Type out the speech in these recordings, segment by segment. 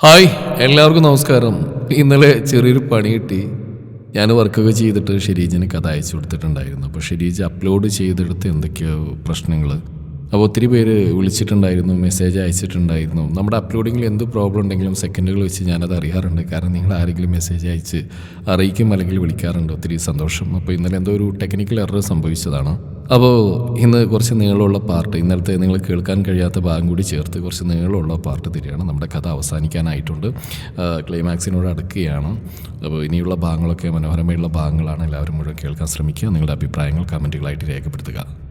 Hi എല്ലാവർക്കും നമസ്കാരം. ഇന്നലെ ചെറിയൊരു പണി കിട്ടി. ഞാൻ വർക്കൊക്കെ ചെയ്തിട്ട് ഷെരീജിന് കഥ അയച്ചു കൊടുത്തിട്ടുണ്ടായിരുന്നു. അപ്പോൾ ഷെരീജ് അപ്ലോഡ് ചെയ്തെടുത്ത് എന്തൊക്കെയോ പ്രശ്നങ്ങൾ അപ്പോൾ ഒത്തിരി പേര് വിളിച്ചിട്ടുണ്ടായിരുന്നു മെസ്സേജ് അയച്ചിട്ടുണ്ടായിരുന്നു. നമ്മുടെ അപ്ലോഡിങ്ങിൽ എന്ത് പ്രോബ്ലം ഉണ്ടെങ്കിലും സെക്കൻഡുകൾ വെച്ച് ഞാനത് അറിയാറുണ്ട്. കാരണം നിങ്ങൾ ആരെങ്കിലും മെസ്സേജ് അയച്ച് അറിയിക്കും അല്ലെങ്കിൽ വിളിക്കാറുണ്ട്. ഒത്തിരി സന്തോഷം. അപ്പോൾ ഇന്നലെ എന്തോ ഒരു ടെക്നിക്കൽ എറർ സംഭവിച്ചതാണ്. അപ്പോൾ ഇന്ന് കുറച്ച് നീളമുള്ള പാർട്ട് ഇന്നലത്തെ നിങ്ങൾ കേൾക്കാൻ കഴിയാത്ത ഭാഗം കൂടി ചേർത്ത് കുറച്ച് നീളമുള്ള പാർട്ട് തരികയാണ്. നമ്മുടെ കഥ അവസാനിക്കാനായിട്ടുണ്ട്. ക്ലൈമാക്സിനോട് അടുക്കുകയാണ്. അപ്പോൾ ഇനിയുള്ള ഭാഗങ്ങളൊക്കെ മനോഹരമായുള്ള ഭാഗങ്ങളാണ് എല്ലാവരും മുഴുവൻ കേൾക്കാൻ ശ്രമിക്കുക. നിങ്ങളുടെ അഭിപ്രായങ്ങൾ കമന്റുകളായിട്ട് രേഖപ്പെടുത്തുക.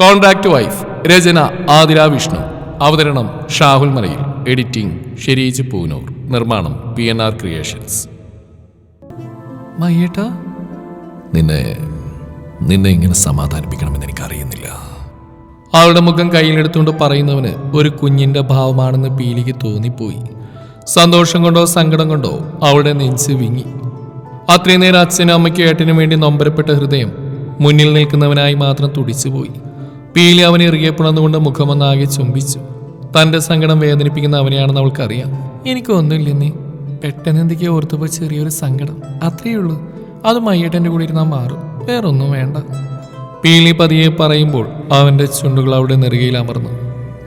കോൺട്രാക്ട് വൈഫ് രചന ആതിര വിഷ്ണു. അവതരണം ഷാഹുൽ മലയിൽ. എഡിറ്റിംഗ് ഷെരീജ് പൂനൂർ. നിർമ്മാണം പി എൻ ആർ ക്രിയേഷൻസ് നിന്നെ നിന്നെ ഇങ്ങനെ സമാധാനിപ്പിക്കണമെന്ന് എനിക്കറിയുന്നില്ല. അവളുടെ മുഖം കയ്യിലെടുത്തുകൊണ്ട് പറയുന്നവന് ഒരു കുഞ്ഞിന്റെ ഭാവമാണെന്ന് പീലിക്ക് തോന്നിപ്പോയി. സന്തോഷം കൊണ്ടോ സങ്കടം കൊണ്ടോ അവളുടെ നെഞ്ച് വിങ്ങി. അത്രയും നേരം അച്ഛനും അമ്മയ്ക്കും ഏട്ടനും വേണ്ടി നൊമ്പരപ്പെട്ട ഹൃദയം മുന്നിൽ നിൽക്കുന്നവനായി മാത്രം തുടിച്ചുപോയി. പീലി അവനെ ഇറുകിയപ്പെടുന്നുകൊണ്ട് മുഖമൊന്നാകെ ചുംബിച്ചു. തന്റെ സങ്കടം വേദനിപ്പിക്കുന്ന അവനെയാണെന്ന് അവൾക്കറിയാം. എനിക്കൊന്നുമില്ലെന്നേ പെട്ടെന്ന് എന്തൊക്കെയോ ഓർത്തുപോയി ചെറിയൊരു സങ്കടം. അത്രയേ ഉള്ളൂ. അത് മയ്യേട്ടന്റെ കൂടെ ഇരുന്നാൽ മാറും. വേറൊന്നും വേണ്ട. പീലി പതിയെ പറയുമ്പോൾ അവന്റെ ചുണ്ടുകൾ അവിടെ നെറുകയിൽ അമർന്നു.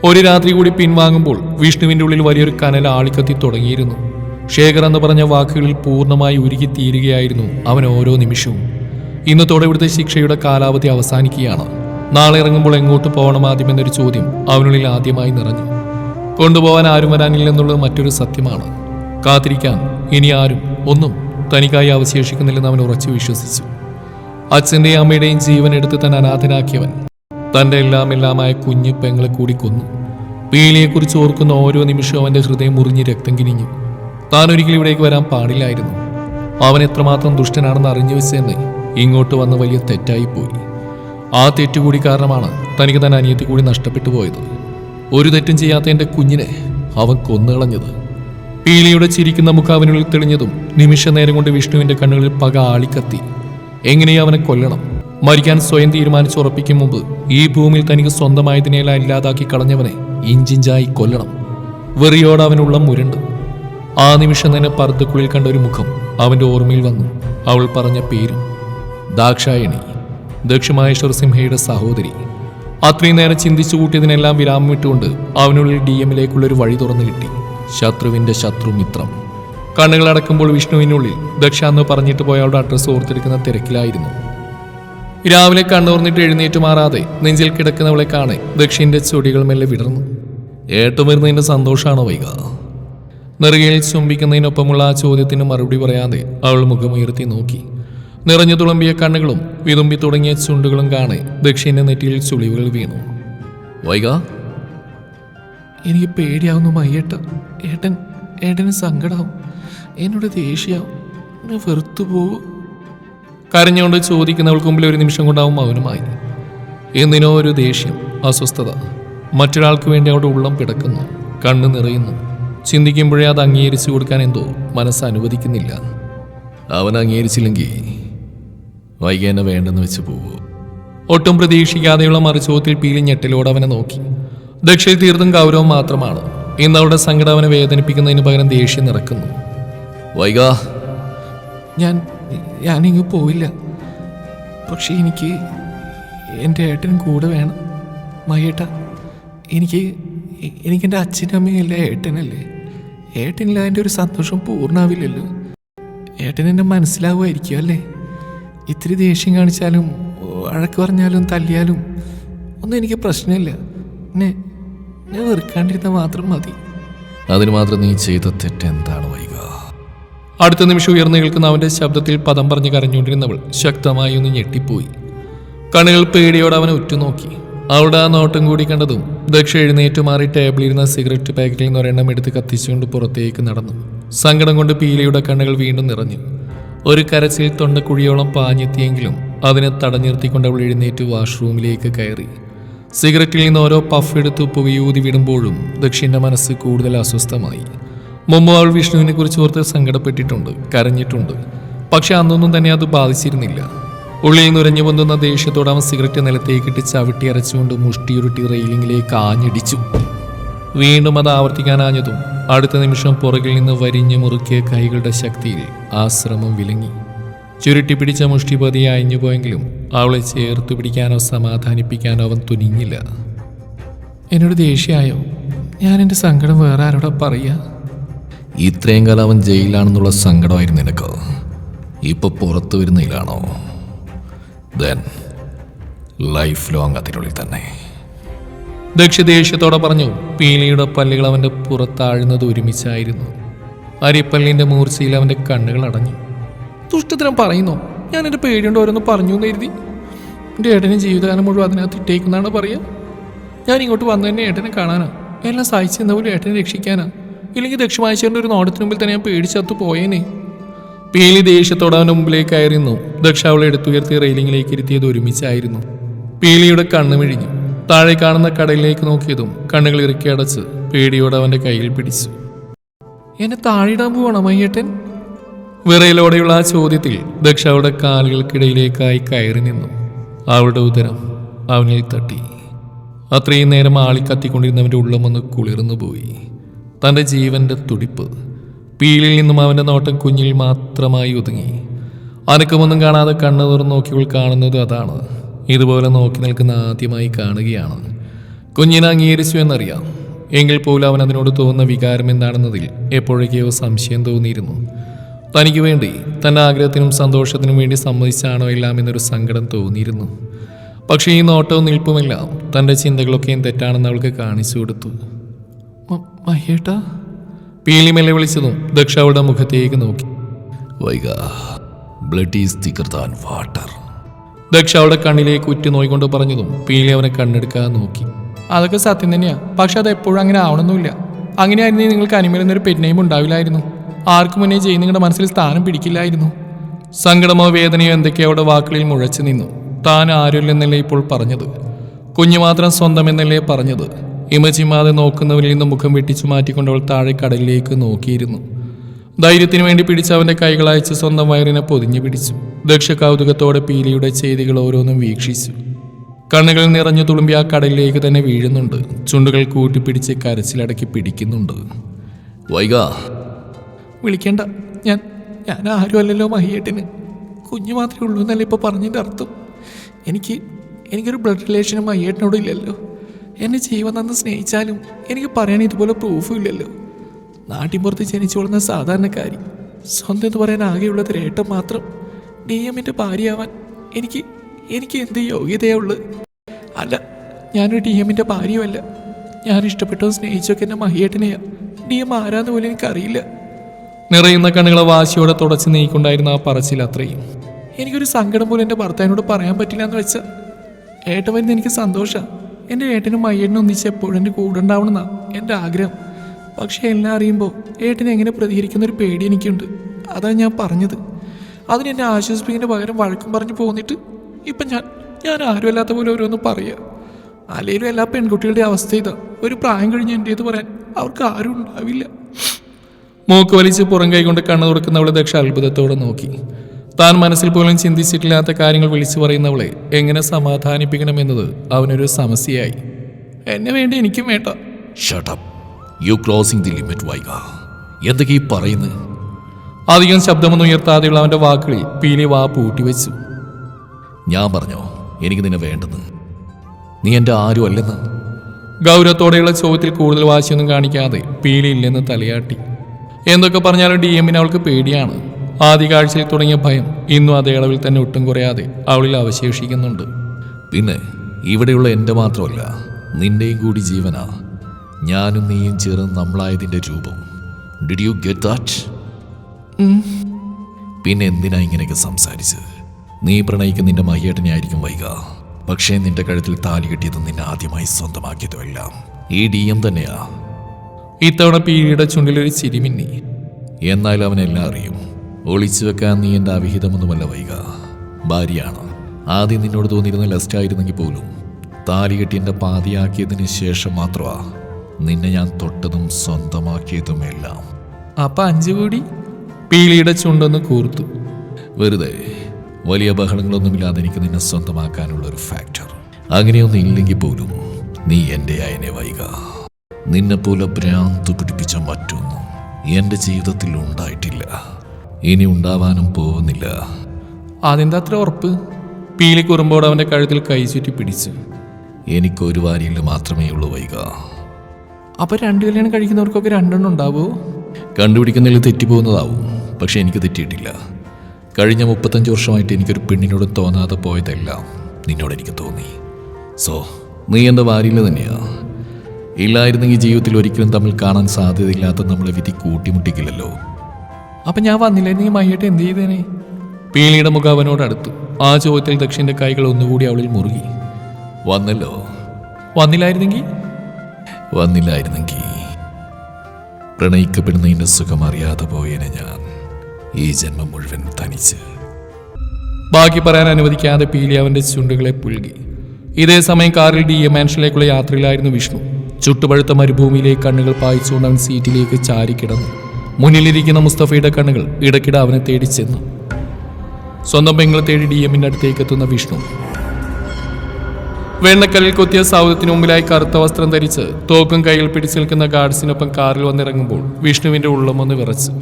ഒരു രാത്രി കൂടി പിൻവാങ്ങുമ്പോൾ വിഷ്ണുവിന്റെ ഉള്ളിൽ വലിയൊരു കനൽ ആളിക്കത്തി തുടങ്ങിയിരുന്നു. ശേഖർ എന്ന് പറഞ്ഞ വാക്കുകളിൽ പൂർണമായി ഉരുകി തീരുകയായിരുന്നു അവൻ ഓരോ നിമിഷവും. ഇന്നത്തോടെ ഇവിടുത്തെ ശിക്ഷയുടെ കാലാവധി അവസാനിക്കുകയാണ്. നാളെ ഇറങ്ങുമ്പോൾ എങ്ങോട്ട് പോകണം ആദ്യം എന്നൊരു ചോദ്യം അവനുള്ളിൽ ആദ്യമായി നിറഞ്ഞു. കൊണ്ടുപോകാൻ ആരും വരാനില്ലെന്നുള്ളത് മറ്റൊരു സത്യമാണ്. കാത്തിരിക്കാൻ ഇനി ആരും ഒന്നും തനിക്കായി അവശേഷിക്കുന്നില്ലെന്ന് അവൻ ഉറച്ചു വിശ്വസിച്ചു. അച്ഛന്റെയും അമ്മയുടെയും ജീവൻ എടുത്ത് തന്നെ അനാഥനാക്കിയവൻ തന്റെ എല്ലാം എല്ലാമായ കുഞ്ഞു പെങ്ങളെ കൂടി കൊന്നു. പീലിയെക്കുറിച്ച് ഓർക്കുന്ന ഓരോ നിമിഷവും അവന്റെ ഹൃദയം മുറിഞ്ഞ് രക്തം കിനിഞ്ഞു. താൻ ഒരിക്കലും ഇവിടേക്ക് വരാൻ പാടില്ലായിരുന്നു. അവൻ എത്രമാത്രം ദുഷ്ടനാണെന്ന് അറിഞ്ഞു വെച്ചെന്ന് ഇങ്ങോട്ട് വന്ന വലിയ തെറ്റായി പോയി. ആ തെറ്റുകൂടി കാരണമാണ് തനിക്ക് തന്നെ അനിയത്തി കൂടി നഷ്ടപ്പെട്ടു പോയത്. ഒരു തെറ്റും ചെയ്യാത്ത എന്റെ കുഞ്ഞിനെ അവൻ കൊന്നുകളഞ്ഞത് പീലിയുടെ ചിരിക്കുന്ന മുഖം അവനുള്ളിൽ തെളിഞ്ഞതും നിമിഷ നേരം കൊണ്ട് വിഷ്ണുവിന്റെ കണ്ണുകളിൽ പക ആളിക്കത്തി. എങ്ങനെയും അവനെ കൊല്ലണം? മരിക്കാൻ സ്വയം തീരുമാനിച്ചുറപ്പിക്കും മുമ്പ് ഈ ഭൂമിയിൽ തനിക്ക് സ്വന്തമായതിനെല്ലാം ഇല്ലാതാക്കി കളഞ്ഞവനെ ഇഞ്ചിഞ്ചായി കൊല്ലണം. വെറിയോട് അവനുള്ള മുരണ്ട്. ആ നിമിഷം തന്നെ പർദ്ദക്കുള്ളിൽ കണ്ട ഒരു മുഖം അവന്റെ ഓർമ്മയിൽ വന്നു. അവൾ പറഞ്ഞ പേരും ദാക്ഷായണി. ദക്ഷമഹേശ്വർ സിംഹയുടെ സഹോദരി. അത്രയും നേരം ചിന്തിച്ചു കൂട്ടിയതിനെല്ലാം വിരാമം ഇട്ടുകൊണ്ട് അവനുള്ളിൽ ഡി എമ്മിലേക്കുള്ള ഒരു വഴി തുറന്നു കിട്ടി. ശത്രുവിന്റെ ശത്രുമിത്രം. കണ്ണുകളടക്കുമ്പോൾ വിഷ്ണുവിനുള്ളിൽ ദക്ഷ എന്ന് പറഞ്ഞിട്ട് പോയ അവളുടെ അഡ്രസ്സ് ഓർത്തിരിക്കുന്ന തിരക്കിലായിരുന്നു. രാവിലെ കണ്ണുറന്നിട്ട് എഴുന്നേറ്റ് മാറാതെ നെഞ്ചിൽ കിടക്കുന്നവളെ കാണെ ദക്ഷിന്റെ ചൊടികൾ മെല്ലെ വിടർന്നു. ഏട്ടം വരുന്നതിന്റെ സന്തോഷമാണോ വൈക? നെറുകയിൽ ചുംബിക്കുന്നതിനൊപ്പമുള്ള ആ ചോദ്യത്തിന് മറുപടി പറയാതെ അവൾ മുഖമുയർത്തി നോക്കി. നിറഞ്ഞു തുളമ്പിയ കണ്ണുകളും വിതുമ്പി തുടങ്ങിയ ചുണ്ടുകളും കാണെ ദക്ഷിന്റെ നെറ്റിയിൽ ചുളിവുകൾ വീണു. വൈക എനിക്ക് പേടിയാവുന്നു മയ്യേട്ട. ഏട്ടൻ ഏട്ടന് സങ്കടാവും. എന്നോട് ദേഷ്യാവും. വെറുത്തു പോവൂ കരഞ്ഞുകൊണ്ട് ചോദിക്കുന്നവൾക്ക് മുമ്പിൽ ഒരു നിമിഷം കൊണ്ടാവും മൗനമായി. എന്തിനോ ഒരു ദേഷ്യം അസ്വസ്ഥത. മറ്റൊരാൾക്ക് വേണ്ടി അവിടെ ഉള്ളം പിടക്കുന്നു കണ്ണ് നിറയുന്നു. ചിന്തിക്കുമ്പോഴേ അത് അംഗീകരിച്ചു കൊടുക്കാൻ എന്തോ മനസ്സ് അനുവദിക്കുന്നില്ല. അവൻ അംഗീകരിച്ചില്ലെങ്കിൽ വൈകേന വേണ്ടെന്ന് വെച്ച് പോവുമോ ഒട്ടും പ്രതീക്ഷിക്കാതെയുള്ള മറുചോദ്യത്തിൽ പീലി ഞെട്ടലോടെ അവനെ നോക്കി. ദക്ഷിണ തീർത്തും ഗൗരവം മാത്രമാണ്. ഇന്ന് അവളുടെ സങ്കടം അവനെ വേദനിപ്പിക്കുന്നതിന് പകരം ദേഷ്യം നിറക്കുന്നു. വൈകാ ഞാൻ ഞാനിങ്ങ് പോയില്ല പക്ഷെ എനിക്ക് എന്റെ ഏട്ടനും കൂടെ വേണം. മയ്യേട്ട എനിക്ക് എനിക്ക് എന്റെ അച്ഛനും അമ്മയല്ലേ ഏട്ടനല്ലേ? ഏട്ടനില്ല എന്റെ ഒരു സന്തോഷം പൂർണാവില്ലല്ലോ. ഏട്ടൻ എന്നെ മനസ്സിലാവുമായിരിക്കും അല്ലേ ഇത്തിരി ദേഷ്യം കാണിച്ചാലും വഴക്ക് പറഞ്ഞാലും തല്ലിയാലും ഒന്നും എനിക്ക് പ്രശ്നമില്ല. എന്നെ ഞാൻ വെറുക്കാണ്ടിരുന്നാൽ മാത്രം മതി. അതിന് മാത്രം നീ ചെയ്ത തെറ്റെന്താണ് വൈക അടുത്ത നിമിഷം ഉയർന്നു കേൾക്കുന്ന അവന്റെ ശബ്ദത്തിൽ പദം പറഞ്ഞ് കരഞ്ഞുകൊണ്ടിരുന്നവൾ ശക്തമായി ഒന്ന് ഞെട്ടിപ്പോയി. കണ്ണുകൾ പേടിയോടെ അവനെ ഉറ്റുനോക്കി. അവളുടെ ആ നോട്ടം കൂടി കണ്ടതും ദക്ഷ എഴുന്നേറ്റ് മാറി ടേബിളിരുന്ന സിഗരറ്റ് പാക്കറ്റിൽ നിന്ന് ഒരെണ്ണം എടുത്ത് കത്തിച്ചുകൊണ്ട് പുറത്തേക്ക് നടന്നു. സങ്കടം കൊണ്ട് പീലയുടെ കണ്ണുകൾ വീണ്ടും നിറഞ്ഞു. ഒരു കരച്ചിൽ തൊണ്ടക്കുഴിയോളം പാഞ്ഞെത്തിയെങ്കിലും അതിനെ തടഞ്ഞിർത്തിക്കൊണ്ട് അവൾ എഴുന്നേറ്റ് വാഷ്റൂമിലേക്ക് കയറി. സിഗരറ്റിൽ നിന്ന് ഓരോ പഫ് എടുത്ത് പുകയൂതി വിടുമ്പോഴും ദക്ഷിന്റെ മനസ്സ് കൂടുതൽ അസ്വസ്ഥമായി. മുമ്പ് അവൾ വിഷ്ണുവിനെ കുറിച്ച് ഓർത്ത് സങ്കടപ്പെട്ടിട്ടുണ്ട് കരഞ്ഞിട്ടുണ്ട്. പക്ഷെ അന്നൊന്നും തന്നെ അത് ബാധിച്ചിരുന്നില്ല. ഉള്ളിൽ നുരഞ്ഞു പൊന്തുന്ന ദേഷ്യത്തോടെ അവൻ സിഗരറ്റ് നിലത്തേക്കിട്ട് ചവിട്ടി അരച്ചുകൊണ്ട് മുഷ്ടിയുരുട്ടി റെയിലിങ്ങിലേക്ക് ആഞ്ഞടിച്ചു. വീണ്ടും അത് ആവർത്തിക്കാനാഞ്ഞതും അടുത്ത നിമിഷം പുറകിൽ നിന്ന് വരിഞ്ഞു മുറുക്കിയ കൈകളുടെ ശക്തിയിൽ ആ ശ്രമം വിലങ്ങി. ചുരുട്ടി പിടിച്ച മുഷ്ടിപതി അയഞ്ഞുപോയെങ്കിലും അവളെ ചേർത്ത് പിടിക്കാനോ സമാധാനിപ്പിക്കാനോ അവൻ തുനിഞ്ഞില്ല. എന്നോട് ദേഷ്യമായോ? ഞാൻ എന്റെ സങ്കടം വേറെ ആരോടാ പറയുക ഇത്രയും കാലം അവൻ ജയിലിലാണെന്നുള്ള സങ്കടമായിരുന്നു നിനക്ക്. ഇപ്പൊ പുറത്തു വരുന്നതിലാണോ? ദെൻ ലൈഫ് ലോങ് അതിനുള്ളിൽ തന്നെ. ദക്ഷ ദേഷ്യത്തോടെ പറഞ്ഞു പീലിയുടെ പല്ലുകൾ അവന്റെ പുറത്താഴുന്നത് ഒരുമിച്ചായിരുന്നു. അരിപ്പല്ലിന്റെ മൂർച്ചയിൽ അവന്റെ കണ്ണുകൾ അടഞ്ഞു. ദുഷ്ടത്തരം പറയുന്നു ഞാൻ എന്റെ പേടിയുണ്ട് ഓരോന്ന് പറഞ്ഞു എന്ന് എഴുതി എന്റെ ഏട്ടനെ ജീവിതകാലം മുഴുവൻ അതിനകത്ത് ഇട്ടേക്കുന്നാണ് പറയുക. ഞാൻ ഇങ്ങോട്ട് വന്നു തന്നെ ഏട്ടനെ കാണാനാ. എല്ലാം സഹിച്ചു നിന്ന പോലും ഏട്ടനെ രക്ഷിക്കാനാ. ഇല്ലെങ്കിൽ ദക്ഷിമാശേന്റെ ഒരു നോട്ടത്തിന് മുമ്പിൽ തന്നെ ഞാൻ പേടിച്ചത്ത് പോയേനെ. പീലി ദേഷ്യത്തോടെ അവന്റെ മുമ്പിലേക്ക് കയറിന്നു. ദക്ഷ അവളെ എടുത്തുയർത്തി റെയിലിങ്ങിലേക്ക് ഇരുത്തിയത് ഒരുമിച്ചായിരുന്നു. പീലിയുടെ കണ്ണ് മിഴിഞ്ഞു താഴെ കാണുന്ന കടലിലേക്ക് നോക്കിയതും കണ്ണുകൾ ഇറുക്കി അടച്ച് പേടിയോടെ അവന്റെ കയ്യിൽ പിടിച്ചു. എന്നെ താഴെയിടാൻ പോവാണോ മയ്യേട്ടൻ? വിറയിലോടെയുള്ള ആ ചോദ്യത്തിൽ ദക്ഷ അവളുടെ കാലുകൾക്കിടയിലേക്കായി കയറി നിന്നു. അവളുടെ ഉദരം അവനിൽ തട്ടി. അത്രയും നേരം ആളി കത്തിക്കൊണ്ടിരുന്നവന്റെ ഉള്ളമൊന്ന് കുളിർന്നു പോയി. തന്റെ ജീവന്റെ തുടിപ്പ്. പീലിൽ നിന്നും അവന്റെ നോട്ടം കുഞ്ഞിൽ മാത്രമായി ഒതുങ്ങി. അനക്കമൊന്നും കാണാതെ കണ്ണു തുറന്ന് നോക്കിയവൾ കാണുന്നത് അതാണ്. ഇതുപോലെ നോക്കി നിൽക്കുന്ന ആദ്യമായി കാണുകയാണ്. കുഞ്ഞിനെ അംഗീകരിച്ചു എന്നറിയാം. എങ്കിൽ പോലും അവൻ അതിനോട് തോന്നുന്ന വികാരം എന്താണെന്നതിൽ എപ്പോഴൊക്കെയോ സംശയം തോന്നിയിരുന്നു. തനിക്ക് വേണ്ടി തന്റെ ആഗ്രഹത്തിനും സന്തോഷത്തിനും വേണ്ടി സമ്മതിച്ചാണോ എല്ലാം എന്നൊരു സങ്കടം തോന്നിയിരുന്നു. പക്ഷേ ഈ നോട്ടവും നിൽപ്പുമെല്ലാം തന്റെ ചിന്തകളൊക്കെയും തെറ്റാണെന്ന് അവൾക്ക് കാണിച്ചു കൊടുത്തു. മഹേട്ടാ? പീലിമെല്ലെ വിളിച്ചതും ദക്ഷ അവളുടെ മുഖത്തേക്ക് നോക്കി. വൈക ബ്ലഡ് ഈസ് വാട്ടർ. ദക്ഷ അവളുടെ കണ്ണിലേക്ക് ഉറ്റുനോയിക്കൊണ്ട് പറഞ്ഞതും പീലി അവനെ കണ്ണെടുക്കാതെ നോക്കി. അതൊക്കെ സത്യം തന്നെയാ. പക്ഷെ അത് എപ്പോഴും അങ്ങനെ ആവണമെന്നില്ല. അങ്ങനെയായിരുന്നെങ്കിൽ നിങ്ങൾക്ക് അനിമലെന്നൊരു പെരുന്നയും ഉണ്ടാവില്ലായിരുന്നു. ആർക്കു മുന്നേ ചെയ്ത് നിങ്ങളുടെ മനസ്സിൽ സ്ഥാനം പിടിക്കില്ലായിരുന്നു. സങ്കടമോ വേദനയോ എന്തൊക്കെയോ അവിടെ വാക്കുകളിൽ മുഴച്ചു നിന്നു. താൻ ആരുമില്ലെന്നല്ലേ ഇപ്പോൾ പറഞ്ഞത്. കുഞ്ഞു മാത്രം സ്വന്തം എന്നല്ലേ പറഞ്ഞത്. ഇമചിമാതെ നോക്കുന്നവരിൽ നിന്ന് മുഖം വെട്ടിച്ചു മാറ്റിക്കൊണ്ട് അവൾ താഴെ കടലിലേക്ക് നോക്കിയിരുന്നു. ധൈര്യത്തിന് വേണ്ടി പിടിച്ച അവന്റെ കൈകളയച്ച് സ്വന്തം വയറിനെ പൊതിഞ്ഞു പിടിച്ചു. ദക്ഷ കൗതുകത്തോടെ പീലിയുടെ ചെയ്തികൾ ഓരോന്നും വീക്ഷിച്ചു. കണ്ണുകൾ നിറഞ്ഞു തുളുമ്പി ആ കടലിലേക്ക് തന്നെ വീഴുന്നുണ്ട്. ചുണ്ടുകൾ കൂട്ടിപ്പിടിച്ച് കരച്ചിലടക്കി പിടിക്കുന്നുണ്ട്. വൈക വിളിക്കേണ്ട. ഞാൻ ഞാൻ ആരും അല്ലല്ലോ മഹിയേട്ടിന്. കുഞ്ഞു മാത്രമേ ഉള്ളൂ എന്നല്ല ഇപ്പോൾ പറഞ്ഞതിന്റെ അർത്ഥം? എനിക്ക് എനിക്കൊരു ബ്ലഡ് റിലേഷനും മഹിയേട്ടനോടും ഇല്ലല്ലോ. എന്നെ ജീവൻ തന്ന് സ്നേഹിച്ചാലും എനിക്ക് പറയാൻ ഇതുപോലെ പ്രൂഫും ഇല്ലല്ലോ. നാട്ടിൻപുറത്ത് ജനിച്ചു വളർന്ന സാധാരണക്കാരി. സ്വന്തം എന്ന് പറയാൻ ആകെയുള്ളത് രേട്ടം മാത്രം. ഡി എമ്മിന്റെ ഭാര്യയാവാൻ എനിക്ക് എനിക്ക് എന്ത് യോഗ്യതയുള്ളു? അല്ല ഞാനൊരു ഡി എമ്മിന്റെ ഭാര്യയുമല്ല. ഞാൻ ഇഷ്ടപ്പെട്ടോ സ്നേഹിച്ചൊക്കെ എന്റെ മഹിയേട്ടനെയാ. ഡി എം ആരാന്ന് പോലും എനിക്കറിയില്ല. നിറയുന്ന കണ്ണുകളെ വാശിയോടെ തുടച്ച് നീക്കൊണ്ടായിരുന്ന ആ പറച്ചിൽ അത്രയും. എനിക്കൊരു സങ്കടം പോലും എന്റെ ഭർത്താവിനോട് പറയാൻ പറ്റില്ല എന്ന് വെച്ചാൽ ഏട്ടൻ വരുന്ന എനിക്ക് സന്തോഷമാണ് എന്റെ ഏട്ടനും മയ്യേട്ടനും ഒന്നിച്ച് എപ്പോഴും എന്റെ കൂടെ ഉണ്ടാവണമെന്നാ എന്റെ ആഗ്രഹം. പക്ഷേ എല്ലാം അറിയുമ്പോൾ ഏട്ടനെ എങ്ങനെ പ്രതികരിക്കുന്ന ഒരു പേടി എനിക്കുണ്ട്. അതാണ് ഞാൻ പറഞ്ഞത്. അതിന് എന്നെ ആശ്വസിപ്പിക്കുന്ന പകരം വഴക്കും പറഞ്ഞു പോന്നിട്ട് ഇപ്പം ഞാൻ ഞാൻ ആരുമല്ലാത്ത പോലെ ഓരോന്ന് പറയുക അല്ലെങ്കിലും എല്ലാ പെൺകുട്ടികളുടെ അവസ്ഥ ഇതാ. ഒരു പ്രായം കഴിഞ്ഞ് എന്റേത് പറയാൻ അവർക്ക് ആരും ഉണ്ടാവില്ല. മൂക്ക് വലിച്ച് പുറം കൈകൊണ്ട് കണ്ണു തുറക്കുന്നവളെ ദക്ഷ അത്ഭുതത്തോടെ നോക്കി. താൻ മനസ്സിൽ പോലും ചിന്തിച്ചിട്ടില്ലാത്ത കാര്യങ്ങൾ വിളിച്ചു പറയുന്നവളെ എങ്ങനെ സമാധാനിപ്പിക്കണമെന്നത് അവനൊരു സമസ്യയായി. എന്നെ വേണ്ടി എനിക്കും വേണ്ട. Shut up you crossing the limit Vaika എന്തൊക്കെ ഈ പറയുന്നത്? അധികം ശബ്ദമൊന്നും ഉയർത്താതെയുള്ള അവന്റെ വാക്കുകളിൽ പീലി വാ പൂട്ടിവെച്ചു ഞാൻ പറഞ്ഞോ എനിക്ക് നിന്നെ വേണ്ടെന്ന്. നീ എന്റെ ആരും അല്ലെന്ന്. ഗൗരവത്തോടെയുള്ള ചോദ്യത്തിൽ കൂടുതൽ വാശിയൊന്നും കാണിക്കാതെ പീലി ഇല്ലെന്ന് തലയാട്ടി. എന്തൊക്കെ പറഞ്ഞാലും ഡി എമ്മിന് അവൾക്ക് പേടിയാണ്. ആദ്യ കാഴ്ചയിൽ തുടങ്ങിയ ഭയം ഇന്നും അതേ അളവിൽ തന്നെ ഒട്ടും കുറയാതെ അവളിൽ അവശേഷിക്കുന്നുണ്ട്. പിന്നെ ഇവിടെയുള്ള എന്റെ മാത്രമല്ല നിന്റെയും കൂടി ജീവനാ. ഞാനും നീയും ചേർന്ന് നമ്മളായതിന്റെ രൂപം. ഡിഡ് യു ഗെറ്റ് ദാറ്റ് പിന്നെ എന്തിനാ ഇങ്ങനെയൊക്കെ സംസാരിച്ചത്? നീ പ്രണയിക്കുന്ന നിന്റെ മഹിയേട്ടനെ ആയിരിക്കും വൈക. പക്ഷേ നിന്റെ കഴുത്തിൽ താലി കിട്ടിയത് നിന്നെ ആദ്യമായി സ്വന്തമാക്കിയതുമെല്ലാം ഈ ഡി എം തന്നെയാ. ഇത്തവണ പീലിയുടെ ചുണ്ടിലൊരു ചിരിമിന്നി എന്നാൽ അവനെല്ലാം അറിയും. ഒളിച്ചു വെക്കാൻ നീ എന്റെ അവിഹിതമൊന്നുമല്ല വൈക. ഭാര്യയാണ്. ആദ്യം നിന്നോട് തോന്നിയിരുന്ന ലസ്റ്റായിരുന്നെങ്കിൽ പോലും താലി കെട്ടി എന്റെ പാതിയാക്കിയതിന് ശേഷം മാത്രമാ നിന്നെ ഞാൻ തൊട്ടതും സ്വന്തമാക്കിയതുമെല്ലാം. അപ്പൊ അഞ്ചു കൂടി പീലിയുടെ ചുണ്ടൊന്ന് കൂർത്തു. വെറുതെ വലിയ ബഹളങ്ങളൊന്നുമില്ലാതെ എനിക്ക് നിന്നെ സ്വന്തമാക്കാനുള്ള ഒരു ഫാക്ടർ അങ്ങനെയൊന്നും ഇല്ലെങ്കിൽ പോലും നീ എന്റെ അയനെ വൈക. നിന്നെ നിന്നെപ്പോലെ ഭ്രാന്ത് പിടിപ്പിച്ച മറ്റൊന്നും എന്റെ ജീവിതത്തിൽ ഉണ്ടായിട്ടില്ല. ഇനി ഉണ്ടാവാനും പോകുന്നില്ല. അതെന്താ അത്ര ഉറപ്പ്? പീലി കുറുമ്പോട് അവന്റെ കഴുത്തിൽ കൈ ചുറ്റി പിടിച്ച്. എനിക്കൊരു വാരിയിൽ മാത്രമേ ഉള്ളൂ വൈക. അപ്പൊ രണ്ടു കല്യാണം കഴിക്കുന്നവർക്കൊക്കെ രണ്ടെണ്ണം ഉണ്ടാവോ കണ്ടുപിടിക്കുന്നതിൽ തെറ്റിപ്പോകുന്നതാവും. പക്ഷെ എനിക്ക് തെറ്റിയിട്ടില്ല. കഴിഞ്ഞ മുപ്പത്തഞ്ച് വർഷമായിട്ട് എനിക്കൊരു പെണ്ണിനോട് തോന്നാതെ പോയതെല്ലാം നിന്നോട് എനിക്ക് തോന്നി. സോ നീ എന്റെ വാരിയിൽ തന്നെയാ. ഇല്ലായിരുന്നെങ്കിൽ ജീവിതത്തിൽ ഒരിക്കലും തമ്മിൽ കാണാൻ സാധ്യതയില്ലാത്ത നമ്മളെ വിധി കൂട്ടിമുട്ടിക്കില്ലല്ലോ. അപ്പൊ ഞാൻ വന്നില്ലേ. നീ മയ്യട്ട് എന്ത് ചെയ്തേനെ? പീലിയുടെ മുഖം അവനോട് അടുത്തു. ആ ചോദ്യത്തിൽ ദക്ഷിന്റെ കൈകൾ ഒന്നുകൂടി അവളിൽ മുറുകി. വന്നല്ലോ. വന്നില്ലായിരുന്നെങ്കിൽ? വന്നില്ലായിരുന്നെങ്കിൽ പ്രണയിക്കപ്പെടുന്നതിന്റെ സുഖം അറിയാതെ പോയേനെ ഞാൻ. ഈ ജന്മം മുഴുവൻ തനിച്ച്. ബാക്കി പറയാൻ അനുവദിക്കാതെ പീലി അവന്റെ ചുണ്ടുകളെ പുൽകി. ഇതേ സമയം കാറിൽ ഡി എ മാൻഷനിലേക്കുള്ള യാത്രയിലായിരുന്നു വിഷ്ണു. ചുട്ടുപഴുത്ത മരുഭൂമിയിലേക്ക് കണ്ണുകൾ പായിച്ചുകൊണ്ട് അവൻ സീറ്റിലേക്ക് ചാരിക്കിടന്നു മുന്നിലിരിക്കുന്ന മുസ്തഫയുടെ കണ്ണുകൾ ഇടയ്ക്കിടെ അവനെ തേടി ചെന്നു. സ്വന്തം പെങ്ങളെ തേടി ഡി എമ്മിന്റെ അടുത്തേക്ക് എത്തുന്ന വിഷ്ണു. വെണ്ണക്കല്ലിൽ കൊത്തിയ സൗദത്തിന് മുമ്പിലായി കറുത്ത വസ്ത്രം ധരിച്ച് തോക്കും കയ്യിൽ പിടിച്ചു നിൽക്കുന്ന ഗാർഡ്സിനൊപ്പം കാറിൽ വന്നിറങ്ങുമ്പോൾ വിഷ്ണുവിന്റെ ഉള്ളം ഒന്ന് വിറച്ചു.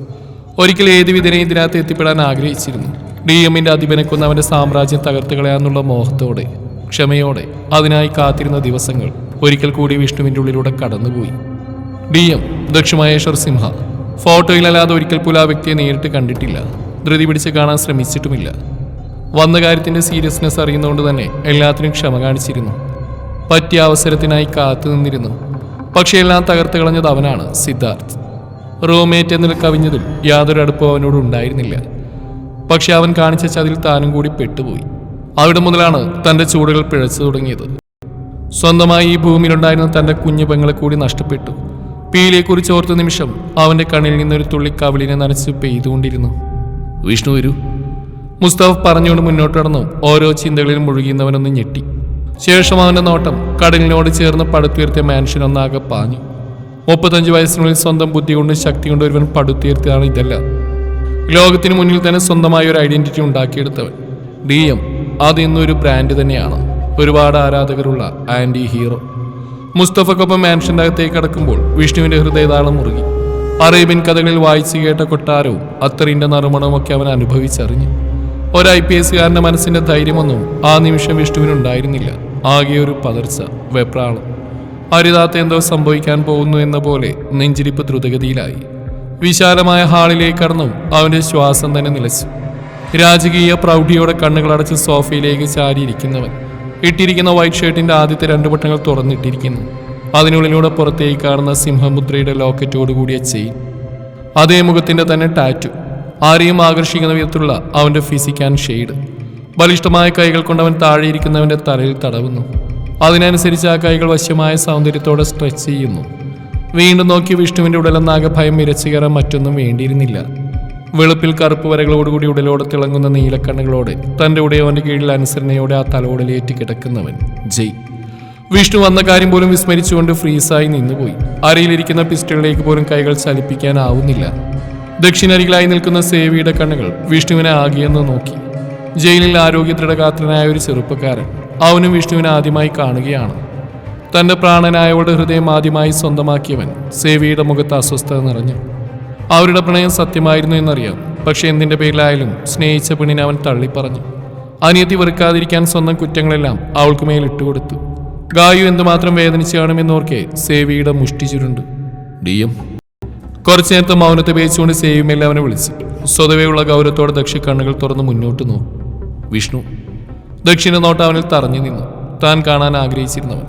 ഒരിക്കൽ ഏത് വിധനെ ഇതിനകത്ത് എത്തിപ്പെടാൻ ആഗ്രഹിച്ചിരുന്നു. ഡി എമ്മിന്റെ അധിപനെ കൊന്ന് അവന്റെ സാമ്രാജ്യം തകർത്ത് കളയാന്നുള്ള മോഹത്തോടെ ക്ഷമയോടെ അതിനായി കാത്തിരുന്ന ദിവസങ്ങൾ ഒരിക്കൽ കൂടി വിഷ്ണുവിന്റെ ഉള്ളിലൂടെ കടന്നുപോയി. ഡി എം ദക്ഷമഹേശ്വർ സിംഹ ഫോട്ടോയിലല്ലാതെ ഒരിക്കൽ പോലും ആ വ്യക്തിയെ നേരിട്ട് കണ്ടിട്ടില്ല. ധൃതി പിടിച്ച് കാണാൻ ശ്രമിച്ചിട്ടുമില്ല. വന്ന കാര്യത്തിന്റെ സീരിയസ്നെസ് അറിയുന്നതുകൊണ്ട് തന്നെ എല്ലാത്തിനും ക്ഷമ കാണിച്ചിരുന്നു. പറ്റിയ അവസരത്തിനായി കാത്തു നിന്നിരുന്നു പക്ഷേ എല്ലാം തകർത്ത് കളഞ്ഞത് അവനാണ് സിദ്ധാർത്ഥ്. റൂംമേറ്റ് എന്നതിൽ കവിഞ്ഞതിൽ യാതൊരു അടുപ്പവും അവനോട് ഉണ്ടായിരുന്നില്ല. പക്ഷെ അവൻ കാണിച്ച ചതിൽ താനും കൂടി പെട്ടുപോയി. അവിടെ മുതലാണ് തന്റെ ചൂടുകൾ പിഴച്ചു തുടങ്ങിയത്. സ്വന്തമായി ഈ ഭൂമിയിലുണ്ടായിരുന്ന തന്റെ കുഞ്ഞു പെങ്ങളെ കൂടി നഷ്ടപ്പെട്ടു. പീലിയെക്കുറിച്ച് ഓർത്ത നിമിഷം അവന്റെ കണ്ണിൽ നിന്നൊരു തുള്ളി കവിളിനെ നനച്ച് പെയ്തുകൊണ്ടിരുന്നു. വിഷ്ണു വരൂ. മുസ്തഫ് പറഞ്ഞുകൊണ്ട് മുന്നോട്ട് നടന്നു. ഓരോ ചിന്തകളിലും മുഴുകിയുന്നവനൊന്ന് ഞെട്ടി. ശേഷം അവന്റെ നോട്ടം കടലിനോട് ചേർന്ന് പടുത്തുയർത്തിയ മാൻഷൻ ഒന്നാകെ പാഞ്ഞു. മുപ്പത്തഞ്ച് വയസ്സിനുള്ളിൽ സ്വന്തം ബുദ്ധി കൊണ്ട് ശക്തി കൊണ്ട് ഒരുവൻ പടുത്തുയർത്തിയതാണ് ഇതെല്ലാം. ലോകത്തിന് മുന്നിൽ തന്നെ സ്വന്തമായ ഒരു ഐഡന്റിറ്റി ഉണ്ടാക്കിയെടുത്തവൻ. ഡി എം അത് ഇന്നൊരു ബ്രാൻഡ് തന്നെയാണ്. ഒരുപാട് ആരാധകരുള്ള ആന്റി ഹീറോ. മുസ്തഫക്കൊപ്പം മാൻഷന്റെ അകത്തേക്ക് കടക്കുമ്പോൾ വിഷ്ണുവിന്റെ ഹൃദയതാളം മുറുകി. അറേബ്യൻ കഥകളിൽ വായിച്ചു കേട്ട കൊട്ടാരവും അത്തറിന്റെ നറുമണവും ഒക്കെ അവൻ അനുഭവിച്ചറിഞ്ഞു. ഒരു ഐ പി എസുകാരന്റെ മനസ്സിന്റെ ധൈര്യമൊന്നും ആ നിമിഷം വിഷ്ണുവിനുണ്ടായിരുന്നില്ല. ആകെ ഒരു പതർച്ച വെപ്രാളം. അരുതാത്ത എന്തോ സംഭവിക്കാൻ പോകുന്നു എന്ന പോലെ നെഞ്ചിരിപ്പ് ദ്രുതഗതിയിലായി. വിശാലമായ ഹാളിലേക്ക് കടന്നും അവന്റെ ശ്വാസം തന്നെ നിലച്ചു. രാജകീയ പ്രൗഢിയോടെ കണ്ണുകളടച്ച് സോഫയിലേക്ക് ചാരിയിരിക്കുന്നവൻ. ഇട്ടിരിക്കുന്ന വൈറ്റ് ഷർട്ടിന്റെ ആദ്യത്തെ രണ്ട് ബട്ടണുകൾ തുറന്നിട്ടിരിക്കുന്നു. അതിനുള്ളിലൂടെ പുറത്തേക്ക് കാണുന്ന സിംഹമുദ്രയുടെ ലോക്കറ്റോട് കൂടിയ ചെയിൻ. അതേ മുഖത്തിന്റെ തന്നെ ടാറ്റു. ആരെയും ആകർഷിക്കുന്ന വിധത്തിലുള്ള അവന്റെ ഫിസിക് ആൻഡ് ഷെയ്ഡ് ബലിഷ്ടമായ കൈകൾ കൊണ്ടവൻ താഴെയിരിക്കുന്നവന്റെ തലയിൽ തടവുന്നു. അതിനനുസരിച്ച് ആ കൈകൾ വശ്യമായ സൗന്ദര്യത്തോടെ സ്ട്രെച്ച് ചെയ്യുന്നു. വീണ്ടും നോക്കി വിഷ്ണുവിന്റെ ഉടലെന്നാകെ ഭയം ഇരച്ചു കയറാൻ മറ്റൊന്നും വേണ്ടിയിരുന്നില്ല. വെളുപ്പിൽ കറുപ്പ് വരകളോടുകൂടി ഉടലോടെ തിളങ്ങുന്ന നീലക്കണ്ണുകളോടെ തന്റെ ഉടയവന്റെ കീഴിൽ അനുസരണയോടെ ആ തലോടലേറ്റി കിടക്കുന്നവൻ. ജയ്. വിഷ്ണു വന്ന കാര്യം പോലും വിസ്മരിച്ചുകൊണ്ട് ഫ്രീസായി നിന്നുപോയി. അരയിലിരിക്കുന്ന പിസ്റ്റളിലേക്ക് പോലും കൈകൾ ചലിപ്പിക്കാനാവുന്നില്ല. ദക്ഷിണരികിലായി നിൽക്കുന്ന സേവിയുടെ കണ്ണുകൾ വിഷ്ണുവിനെ ആകിയെന്ന് നോക്കി. ജയിലിൽ ആരോഗ്യ ദൃഢഗാത്രനായ ഒരു ചെറുപ്പക്കാരൻ. അവനും വിഷ്ണുവിനെ ആദ്യമായി കാണുകയാണ്. തന്റെ പ്രാണനായവളുടെ ഹൃദയം ആദ്യമായി സ്വന്തമാക്കിയവൻ സേവിയുടെ മുഖത്ത് അസ്വസ്ഥത നിറഞ്ഞു. അവരുടെ പ്രണയം സത്യമായിരുന്നു എന്നറിയാം. പക്ഷെ എന്തിന്റെ പേരിലായാലും സ്നേഹിച്ച പെണ്ണിനെ അവൻ തള്ളിപ്പറഞ്ഞു. അനിയത്തി വെറുക്കാതിരിക്കാൻ സ്വന്തം കുറ്റങ്ങളെല്ലാം അവൾക്ക് മേൽ ഇട്ടുകൊടുത്തു. ഗായു എന്തുമാത്രം വേദനിച്ചു കാണുമെന്നോർക്കെ സേവിയുടെ മുഷ്ടി ചുരുണ്ടു. ഡി എം കുറച്ചു നേരത്തെ മൗനത്തെ പേച്ചുകൊണ്ട് സേവിമേലെ അവനെ വിളിച്ചു. സ്വതവേയുള്ള ഗൗരവത്തോടെ ദക്ഷി കണ്ണുകൾ തുറന്ന് മുന്നോട്ട് നോക്കും. വിഷ്ണു. ദക്ഷിണ നോട്ട് അവനിൽ തറഞ്ഞു നിന്നു. താൻ കാണാൻ ആഗ്രഹിച്ചിരുന്നവൻ.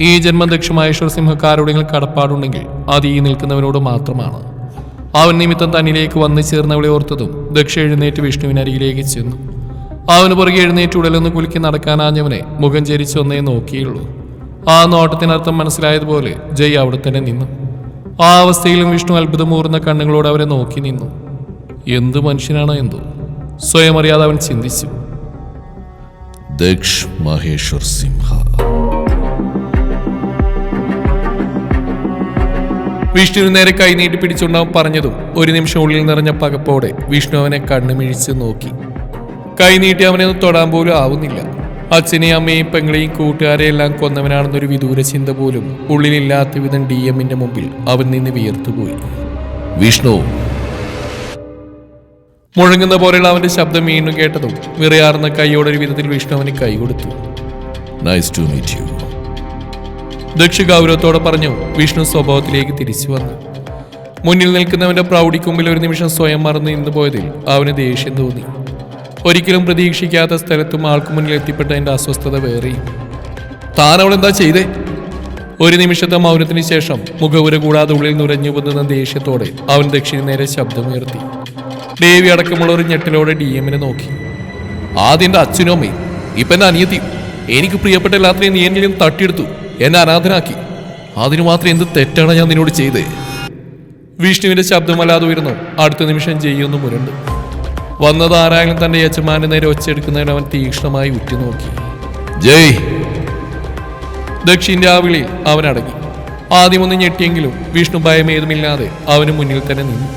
ഈ ജന്മം ദക്ഷമഹേശ്വര സിംഹക്കാരോടെങ്കിലും കടപ്പാടുണ്ടെങ്കിൽ അത് ഈ നിൽക്കുന്നവനോട് മാത്രമാണ്. അവൻ നിമിത്തം തന്നിലേക്ക് വന്നു ചേർന്നവളെ ഓർത്തതും ദക്ഷ എഴുന്നേറ്റ് വിഷ്ണുവിനരികിലേക്ക് ചെന്നു. അവന് പുറകെ എഴുന്നേറ്റ് ഉടലൊന്ന് കുലുക്കി നടക്കാനാഞ്ഞവനെ മുഖം ചരിച്ച് ഒന്നേ നോക്കിയുള്ളൂ. ആ നോട്ടത്തിനർത്ഥം മനസ്സിലായതുപോലെ ജയ് അവിടെ തന്നെ നിന്നു. ആ അവസ്ഥയിലും വിഷ്ണു അത്ഭുതമൂർന്ന കണ്ണുകളോട് അവരെ നോക്കി നിന്നു. എന്ത് മനുഷ്യനാണോ എന്തോ? സ്വയം അറിയാതെ അവൻ ചിന്തിച്ചു. ദക്ഷ് മഹേശ്വർ സിംഹ വിഷ്ണുവിന് നേരെ കൈനീട്ടി പിടിച്ചുകൊണ്ടവൻ പറഞ്ഞതും. ഒരു നിമിഷം ഉള്ളിൽ നിറഞ്ഞ പകപ്പോടെ വിഷ്ണു അവനെ കണ്ണുമിഴിച്ച് നോക്കി. കൈനീട്ടി അവനെ ഒന്ന് തൊടാൻ പോലും ആവുന്നില്ല. അച്ഛനെയും അമ്മയും പെങ്ങളെയും കൂട്ടുകാരെയെല്ലാം കൊന്നവനാണെന്നൊരു വിദൂര ചിന്ത പോലും ഉള്ളിലില്ലാത്ത വിധം ഡി എമ്മിന്റെ മുമ്പിൽ അവൻ നിന്ന് വിയർത്തുപോയി. വിഷ്ണു മുഴങ്ങുന്ന പോലെയുള്ള അവന്റെ ശബ്ദം വീണ്ടും കേട്ടതും വിറയാർന്ന കൈയോടൊരു വിധത്തിൽ വിഷ്ണു അവന് കൈ കൊടുത്തു. Nice to meet you Daksha ഗൗരവത്തോടെ പറഞ്ഞു വിഷ്ണു സ്വഭാവത്തിലേക്ക് തിരിച്ചു വന്നു. മുന്നിൽ നിൽക്കുന്നവന്റെ പ്രൗഢിക്കുമ്പിൽ ഒരു നിമിഷം സ്വയം മറന്ന് നിന്നു പോയതിൽ അവന് ദേഷ്യം തോന്നി. ഒരിക്കലും പ്രതീക്ഷിക്കാത്ത സ്ഥലത്തും ആൾക്ക് മുന്നിൽ എത്തിപ്പെട്ടതിന്റെ അസ്വസ്ഥത വേറെയും. താൻ അവളെന്താ എന്താ ചെയ്തേ? ഒരു നിമിഷത്തെ മൗനത്തിന് ശേഷം മുഖവുര കൂടാതെ ഉള്ളിൽ നുരഞ്ഞു പൊന്നുന്ന ദേഷ്യത്തോടെ അവൻ ദക്ഷിണ നേരെ ശബ്ദമുയർത്തി. ദേവി അടക്കമുള്ള ഒരു ഞെട്ടലോടെ ഡി എമ്മിനെ നോക്കി. ആദ്യം എന്റെ അച്ഛനും അമ്മയും. ഇപ്പൊ എന്റെ അനിയത്തി. എനിക്ക് പ്രിയപ്പെട്ട എല്ലാത്തിനെയും നീ എന്നിലും തട്ടിയെടുത്തു. എന്നെ അനാഥനാക്കി. അതിനു മാത്രം എന്ത് തെറ്റാണ് ഞാൻ നിന്നോട് ചെയ്തത് വിഷ്ണുവിന്റെ ശബ്ദമല്ലാതെ ഉയർന്നു. അടുത്ത നിമിഷം ചെയ്യുന്നു മുരണ്ട്. വന്നത് ആരായാലും തന്റെ യജമാനെ നേരെ ഒച്ചെടുക്കുന്നതിന് അവൻ തീക്ഷ്ണമായി ഉറ്റുനോക്കി ജയ്. ദക്ഷിൻ ആ വിളിയിൽ അവൻ അടങ്ങി. ആദ്യമൊന്ന് ഞെട്ടിയെങ്കിലും വിഷ്ണു ഭയമേതുമില്ലാതെ അവന് മുന്നിൽ തന്നെ നിന്നു.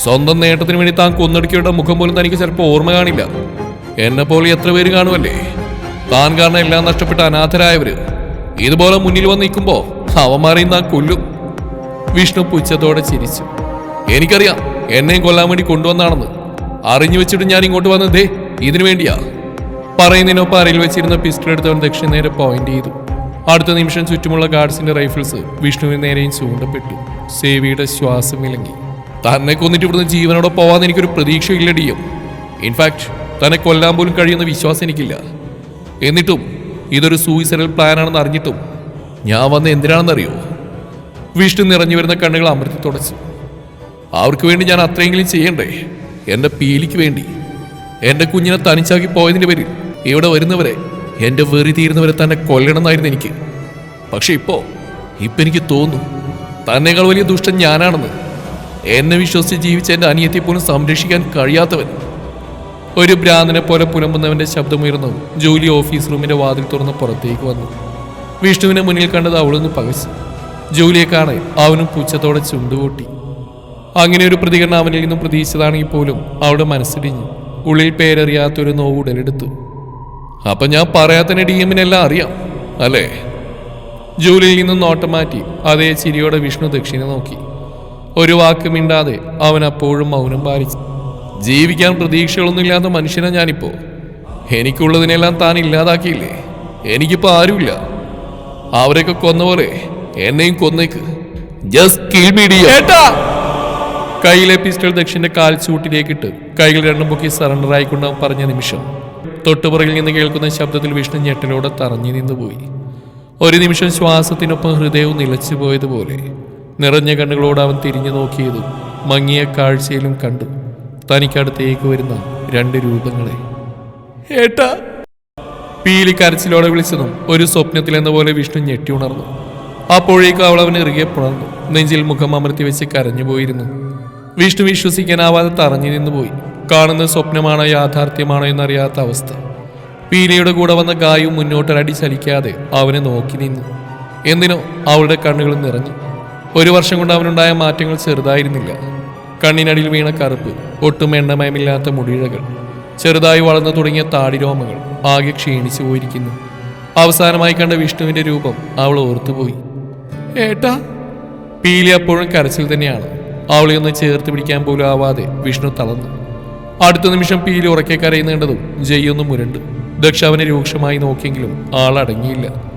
സ്വന്തം നേട്ടത്തിന് വേണ്ടി താൻ കൊന്നടുക്കിയുടെ മുഖം പോലും തനിക്ക് ചിലപ്പോൾ ഓർമ്മ കാണില്ല. എന്നെ പോലെ എത്ര പേര് കാണുമല്ലേ? താൻ കാരണം എല്ലാം നഷ്ടപ്പെട്ട അനാഥരായവര്. ഇതുപോലെ മുന്നിൽ വന്ന് നിൽക്കുമ്പോ അവന്മാരെയും താൻ കൊല്ലും. വിഷ്ണു പുച്ഛത്തോടെ ചിരിച്ചു. എനിക്കറിയാം എന്നെയും കൊല്ലാൻ വേണ്ടി കൊണ്ടുവന്നാണെന്ന്. അറിഞ്ഞു വെച്ചിട്ട് ഞാൻ ഇങ്ങോട്ട് വന്നത് ദേ ഇതിനു വേണ്ടിയാ. പറയുന്നതിനൊപ്പം അരയിൽ വെച്ചിരുന്ന പിസ്റ്റൾ എടുത്തവൻ ദക്ഷിണ നേരെ പോയിന്റ് ചെയ്തു. അടുത്ത നിമിഷം ചുറ്റുമുള്ള ഗാർഡ്സിന്റെ റൈഫിൾസ് വിഷ്ണുവിന് നേരെയും ചൂണ്ടപ്പെട്ടു. സേവിയുടെ ശ്വാസം വിലങ്ങി തന്നെ കൊന്നിട്ട് ഇവിടുന്ന് ജീവനോടെ പോവാന്ന് എനിക്കൊരു പ്രതീക്ഷയില്ലടിയും ഇൻഫാക്ട് തന്നെ കൊല്ലാൻ പോലും കഴിയുന്ന വിശ്വാസം എനിക്കില്ല. എന്നിട്ടും ഇതൊരു സൂയിസൈഡൽ പ്ലാനാണെന്ന് അറിഞ്ഞിട്ടും ഞാൻ വന്ന് എന്തിനാണെന്നറിയോ? വിഷ്ണു നിറഞ്ഞു വരുന്ന കണ്ണുകൾ അമൃത്തി തുടച്ചു. അവർക്ക് വേണ്ടി ഞാൻ അത്രയെങ്കിലും ചെയ്യണ്ടേ? എന്റെ പീലിക്ക് വേണ്ടി. എന്റെ കുഞ്ഞിനെ തനിച്ചാക്കി പോയതിന്റെ പേരിൽ ഇവിടെ വരുന്നവരെ എന്റെ വെറി തീരുന്നവരെ തന്നെ കൊല്ലണമെന്നായിരുന്നു എനിക്ക്. പക്ഷെ ഇപ്പോൾ ഇപ്പം എനിക്ക് തോന്നുന്നു തന്നെക്കാൾ വലിയ ദുഷ്ടൻ ഞാനാണെന്ന്. എന്നെ വിശ്വസിച്ച് ജീവിച്ച എന്റെ അനിയത്തെ പോലും സംരക്ഷിക്കാൻ കഴിയാത്തവൻ. ഒരു ഭ്രാന്തനെ പോലെ പുലമ്പുന്നവന്റെ ശബ്ദമുയർന്നു. ജോലി ഓഫീസ് റൂമിന്റെ വാതിൽ തുറന്ന് പുറത്തേക്ക് വന്നു. വിഷ്ണുവിനെ മുന്നിൽ കണ്ടത് അവളൊന്ന് പകച്ചു. ജോലിയെ കാണെ അവനും പുച്ഛത്തോടെ ചുണ്ടുകൂട്ടി. അങ്ങനെ ഒരു പ്രതികരണം അവനിൽ നിന്നും പ്രതീക്ഷിച്ചതാണെങ്കിൽ പോലും അവളുടെ മനസ്സിടിഞ്ഞു. ഉള്ളിൽ പേരറിയാത്തൊരു നോവ് ഉടലെടുത്തു. അപ്പം ഞാൻ പറയാത്തന്നെ ഡി എമ്മിനെല്ലാം അറിയാം അല്ലേ? ജൂലിയിൽ നിന്നും നോട്ടം മാറ്റി അതേ ചിരിയോടെ വിഷ്ണു ദക്ഷിണ നോക്കി. ഒരു വാക്ക് മിണ്ടാതെ അവൻ അപ്പോഴും മൗനം പാലിച്ചു. ജീവിക്കാൻ പ്രതീക്ഷകളൊന്നുമില്ലാത്ത മനുഷ്യനാ ഞാനിപ്പോ. എനിക്കുള്ളതിനെല്ലാം താൻ ഇല്ലാതാക്കിയില്ലേ? എനിക്കിപ്പോ ആരുമില്ല. അവരെയൊക്കെ കൊന്ന പോലെ എന്നെയും കൊന്നേക്ക്. കയ്യിലെ പിസ്റ്റൾ ദക്ഷിന്റെ കാൽ ചൂട്ടിലേക്കിട്ട് കൈകൾ രണ്ടും പൊക്കി സറണ്ടർ ആയിക്കൊണ്ട് പറഞ്ഞ നിമിഷം തൊട്ടുപുറകിൽ നിന്ന് കേൾക്കുന്ന ശബ്ദത്തിൽ വിഷ്ണു ഞെട്ടലോടെ തറഞ്ഞു നിന്നുപോയി. ഒരു നിമിഷം ശ്വാസത്തിനൊപ്പം ഹൃദയവും നിലച്ചു പോയതുപോലെ നിറഞ്ഞ കണ്ണുകളോട് അവൻ തിരിഞ്ഞു നോക്കിയതും മങ്ങിയ കാഴ്ചയിലും കണ്ടു. തനിക്കടുത്തേക്ക് വരുന്ന രണ്ട് രൂപങ്ങളെ. ഏട്ടാ! പീലി കരച്ചിലോടെ വിളിച്ചതും ഒരു സ്വപ്നത്തിൽ എന്ന പോലെ വിഷ്ണു ഞെട്ടി ഉണർന്നു. അപ്പോഴേക്കും അവൾ അവന് ഇറുകെ പുണർന്നു. നെഞ്ചിൽ മുഖം അമർത്തി വെച്ച് കരഞ്ഞുപോയിരുന്നു വിഷ്ണു വിശ്വസിക്കാനാവാതെ തറഞ്ഞു നിന്നുപോയി. കാണുന്ന സ്വപ്നമാണോ യാഥാർത്ഥ്യമാണോ എന്നറിയാത്ത അവസ്ഥ. പീലിയുടെ കൂടെ വന്ന ഗായു മുന്നോട്ടൊരടി ചലിക്കാതെ അവനെ നോക്കി നിന്നു. എന്തിനോ അവളുടെ കണ്ണുകൾ നിറഞ്ഞു. ഒരു വർഷം കൊണ്ട് അവനുണ്ടായ മാറ്റങ്ങൾ ചെറുതായിരുന്നില്ല. കണ്ണിനടിയിൽ വീണ കറുപ്പ് ഒട്ടും എണ്ണമയമില്ലാത്ത മുടിയിഴകൾ ചെറുതായി വളർന്നു തുടങ്ങിയ താടിരോമങ്ങൾ ആകെ ക്ഷീണിച്ചു പോയിരിക്കുന്നു. അവസാനമായി കണ്ട വിഷ്ണുവിന്റെ രൂപം അവൾ ഓർത്തുപോയി. ഏട്ടാ പീലി അപ്പോഴും കരച്ചിൽ തന്നെയാണ്. അവളെ ഒന്ന് ചേർത്ത് പിടിക്കാൻ പോലും ആവാതെ വിഷ്ണു തളർന്നു. അടുത്ത നിമിഷം പീലി ഉറക്കെ കരയുന്നേണ്ടതും ജയ്യൊന്ന് മുരണ്ടു. ദക്ഷ അവനെ രൂക്ഷമായി നോക്കിയെങ്കിലും ആളടങ്ങിയില്ല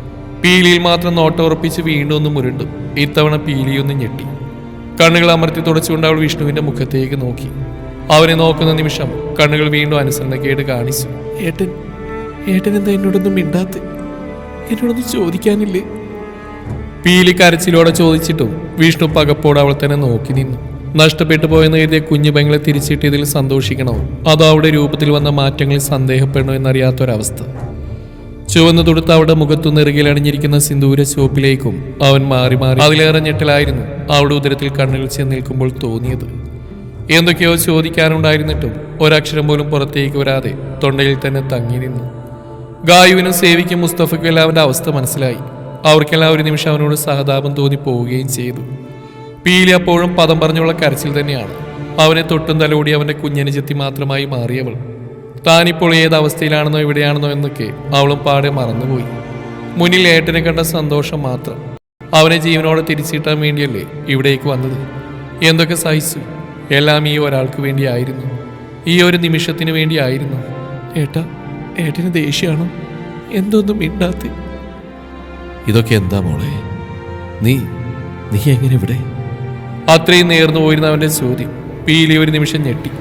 പീലിയിൽ മാത്രം നോട്ടമുറപ്പിച്ച് വീണ്ടും ഒന്ന് മുരുണ്ടു. ഇത്തവണ പീലിയൊന്ന് ഞെട്ടി. കണ്ണുകൾ അമർത്തി തുടച്ചുകൊണ്ട് അവൾ വിഷ്ണുവിന്റെ മുഖത്തേക്ക് നോക്കി. അവനെ നോക്കുന്ന നിമിഷം കണ്ണുകൾ വീണ്ടും അനുസരണക്കേട് കാണിച്ചു. ഏട്ടൻ ഏട്ടൻ എന്താ എന്നോടൊന്നും മിണ്ടാത്ത? എന്നോടൊന്നും ചോദിക്കാനില്ലേ? പീലി കരച്ചിലോടെ ചോദിച്ചിട്ടും വിഷ്ണു പകപ്പോടെ അവൾ തന്നെ നോക്കി നിന്നു. നഷ്ടപ്പെട്ടു പോയെന്ന് എഴുതിയ കുഞ്ഞു പെങ്ങളെ തിരിച്ചിട്ടിയതിൽ സന്തോഷിക്കണോ? അതോ അവിടെ രൂപത്തിൽ വന്ന മാറ്റങ്ങളിൽ സന്ദേഹപ്പെടണോ എന്നറിയാത്തൊരവസ്ഥ. ചുവന്നു തുടുത്ത് അവളുടെ മുഖത്തു നിറകിൽ അണിഞ്ഞിരിക്കുന്ന സിന്ദൂര ചുവപ്പിലേക്കും അവൻ മാറി മാറി അതിലേറെ ഞെട്ടലായിരുന്നു അവളുടെ ഉദരത്തിൽ കണ്ണുകൾ ചെന്ന് നിൽക്കുമ്പോൾ തോന്നിയത്. എന്തൊക്കെയോ ചോദിക്കാനുണ്ടായിരുന്നിട്ടും ഒരക്ഷരം പോലും പുറത്തേക്ക് വരാതെ തൊണ്ടയിൽ തന്നെ തങ്ങി നിന്നു. ഗായുവിനും സേവിക്കും മുസ്തഫയ്ക്കും എല്ലാം അവന്റെ അവസ്ഥ മനസ്സിലായി. അവർക്കെല്ലാം ഒരു നിമിഷം അവനോട് സഹതാപം തോന്നി പോവുകയും ചെയ്തു. പീലി അപ്പോഴും പദം പറഞ്ഞുള്ള കരച്ചിൽ തന്നെയാണ്. അവനെ തൊട്ടും തലോടി അവന്റെ കുഞ്ഞനുജത്തി മാത്രമായി മാറിയവൾ. താനിപ്പോൾ ഏത് അവസ്ഥയിലാണെന്നോ എവിടെയാണെന്നോ എന്നൊക്കെ അവളും പാടെ മറന്നുപോയി. മുന്നിൽ ഏട്ടനെ കണ്ട സന്തോഷം മാത്രം. അവനെ ജീവനോടെ തിരിച്ചിട്ടാൻ വേണ്ടിയല്ലേ ഇവിടേക്ക് വന്നത്? എന്തൊക്കെ സഹിച്ചു? എല്ലാം ഈ ഒരാൾക്ക് വേണ്ടിയായിരുന്നു. ഈ ഒരു നിമിഷത്തിന് വേണ്ടിയായിരുന്നു. ഏട്ടാ ഏട്ടന് ദേഷ്യമാണോ എന്തൊന്നും മിണ്ടാത്ത? ഇതൊക്കെ എന്താ മോളെ? നീ നീ എങ്ങനെ ഇവിടെ? അത്രയും നേർന്നു പോയിരുന്ന അവന്റെ ചോദ്യം പീലി ഒരു നിമിഷം ഞെട്ടി.